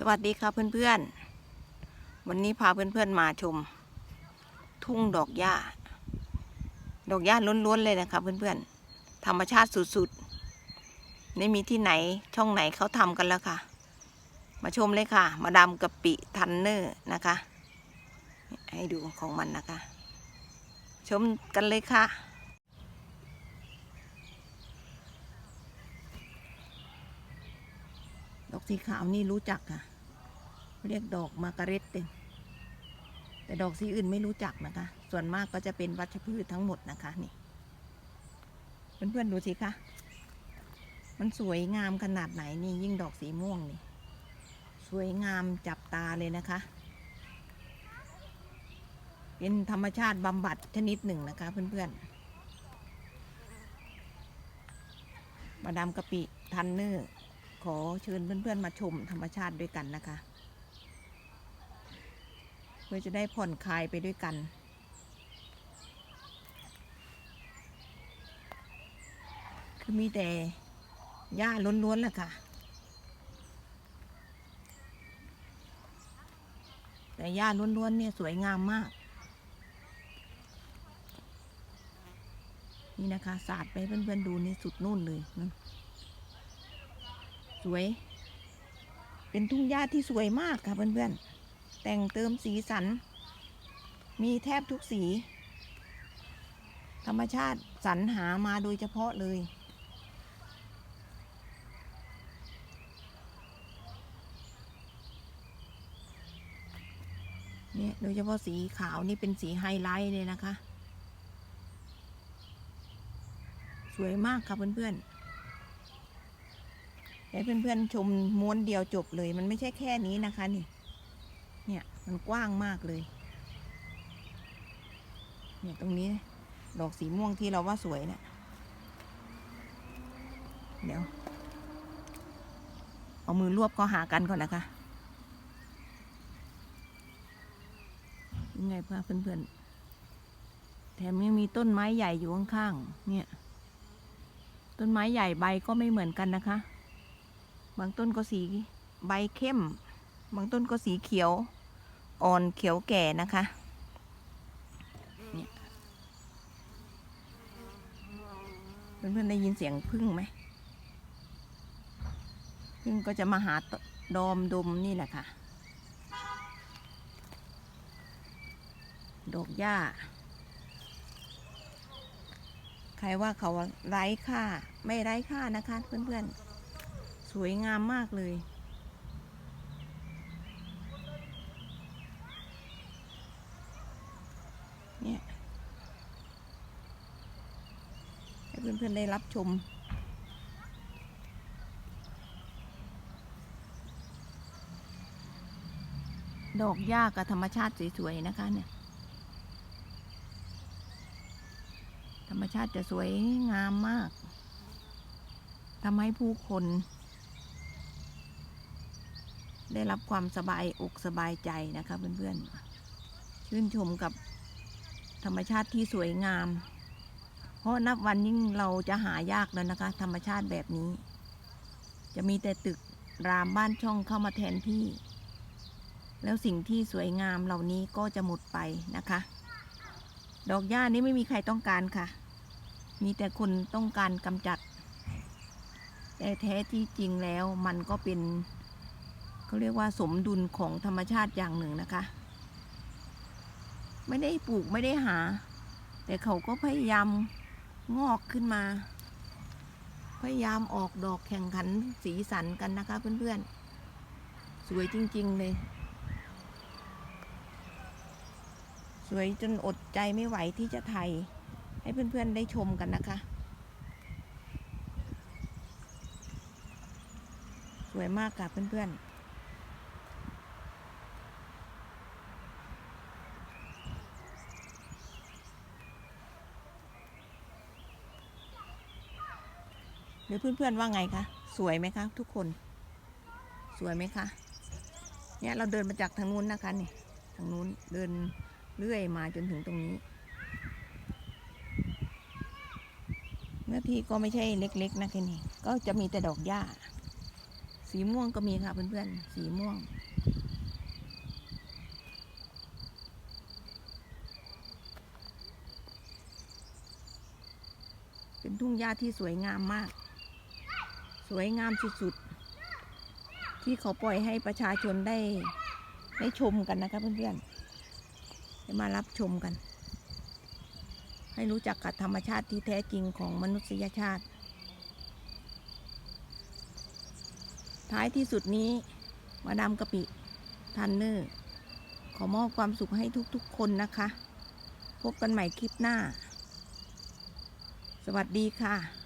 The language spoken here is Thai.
สวัสดีค่ะเพื่อนๆ วันนี้พาเพื่อนๆมาชม ทุ่งดอกหญ้า ดอกหญ้าล้วนๆเลยนะคะเพื่อนๆ ธรรมชาติสุดๆ ไม่มีที่ไหนช่องไหนเขาทำกันแล้วค่ะ มาชมเลยค่ะ มาดามกะปิทันเนอร์นะคะ ให้ดูของมันนะคะ ชมกันเลยค่ะ อกสีขาวนี่รู้จักค่ะ เรียกดอกมาการ็ตเต็มแต่ดอกสีอื่นไม่รู้จักนะคะ ส่วนมากก็จะเป็นวัชพืชทั้งหมดนะคะนี่ เพื่อนๆดูสิคะ มันสวยงามขนาดไหนนี่ยิ่งดอกสีม่วงนี่ สวยงามจับตาเลยนะคะ เป็นธรรมชาติบำบัดชนิดหนึ่งนะคะ เพื่อนๆ มาดามกะปิทันเนอร์ ขอเชิญเพื่อนๆมาชมธรรมชาติด้วยกันนะคะ เพื่อจะได้ผ่อนคลายไปด้วยกัน คือมีแต่หญ้าล้วนๆแหละค่ะ แต่หญ้าล้วนๆเนี่ยสวยงามมาก นี่นะคะ สาดไปเพื่อนๆดูนี่สุดนู่นเลยนะ สวย เป็นทุ่งหญ้าที่สวยมากค่ะเพื่อนๆ แต่งเติมสีสัน มีแทบทุกสี ธรรมชาติสรรหามาโดยเฉพาะเลย เนี่ยโดยเฉพาะสีขาวนี่เป็นสีไฮไลท์เลยนะคะ สวยมากค่ะเพื่อนๆ ให้เพื่อนๆชมม้วนเดียวจบเลย มันไม่ใช่แค่นี้นะคะนี่ เนี่ยมันกว้างมากเลย เนี่ยตรงนี้ ดอกสีม่วงที่เราว่าสวยเนะี่ยเดี๋ยว เอามือรวบก็หากันก่อนนะคะยังไงเพาเพื่อนแถมยังมีต้นไม้ใหญ่อยู่ข้างๆ เนี่ย ต้นไม้ใหญ่ใบก็ไม่เหมือนกันนะคะ บางต้นก็สีใบเข้ม บางต้นก็สีเขียว อ่อนเขียวแก่นะคะเนี่ยเพื่อนๆได้ยินเสียงพึ่งไหมพึ่งก็จะมาหาตดอมดมนี่แหละค่ะ ดอกหญ้า ใครว่าเขาไร้ค่า ไม่ไร้ค่านะคะเพื่อนๆ วยงามมากเลย เนี่ย ให้เพื่อนๆได้รับชมดอกหญ้ากับธรรมชาติสวยๆนะคะเนี่ย ธรรมชาติจะสวยงามมากทำให้ผู้คน ได้รับความสบายอกสบายใจนะคะ เพื่อนๆ ชื่นชมกับธรรมชาติที่สวยงาม เพราะนับวันยิ่งเราจะหายากแล้วนะคะ ธรรมชาติแบบนี้ จะมีแต่ตึกรามบ้านช่องเข้ามาแทนที่ แล้วสิ่งที่สวยงามเหล่านี้ก็จะหมดไปนะคะ ดอกหญ้านี้ไม่มีใครต้องการค่ะ มีแต่คนต้องการกำจัด แต่แท้ที่จริงแล้วมันก็เป็น เขาเรียกว่าสมดุลของธรรมชาติอย่างหนึ่งนะคะ ไม่ได้ปลูกไม่ได้หา แต่เขาก็พยายามงอกขึ้นมา พยายามออกดอกแข่งขันสีสันกันนะคะ เพื่อนๆ สวยจริง ๆ เลย สวยจนอดใจไม่ไหวที่จะถ่ายให้เพื่อน ๆ ได้ชมกันนะคะสวยมากค่ะเพื่อนๆ หรือเพื่อนๆว่าไงคะ สวยไหมคะ ทุกคน สวยไหมคะ เนี่ยเราเดินมาจากทางนู้นนะคะนี่ทางนู้นเดินเรื่อยมาจนถึงตรงนี้ เนื้อที่ก็ไม่ใช่เล็กๆนะแค่นี้ก็จะมีแต่ดอกหญ้า สีม่วงก็มีค่ะเพื่อนๆ สีม่วงเป็นทุ่งหญ้าที่สวยงามมาก สวยงามสุดๆ ที่เขาปล่อยให้ประชาชนได้ได้ชมกันนะคะเพื่อนๆได้มารับชมกัน ให้รู้จักกับธรรมชาติที่แท้จริงของมนุษยชาติ ท้ายที่สุดนี้มาดามกะปิทันเนอร์ขอมอบความสุขให้ทุกๆคนนะคะ พบกันใหม่คลิปหน้า สวัสดีค่ะ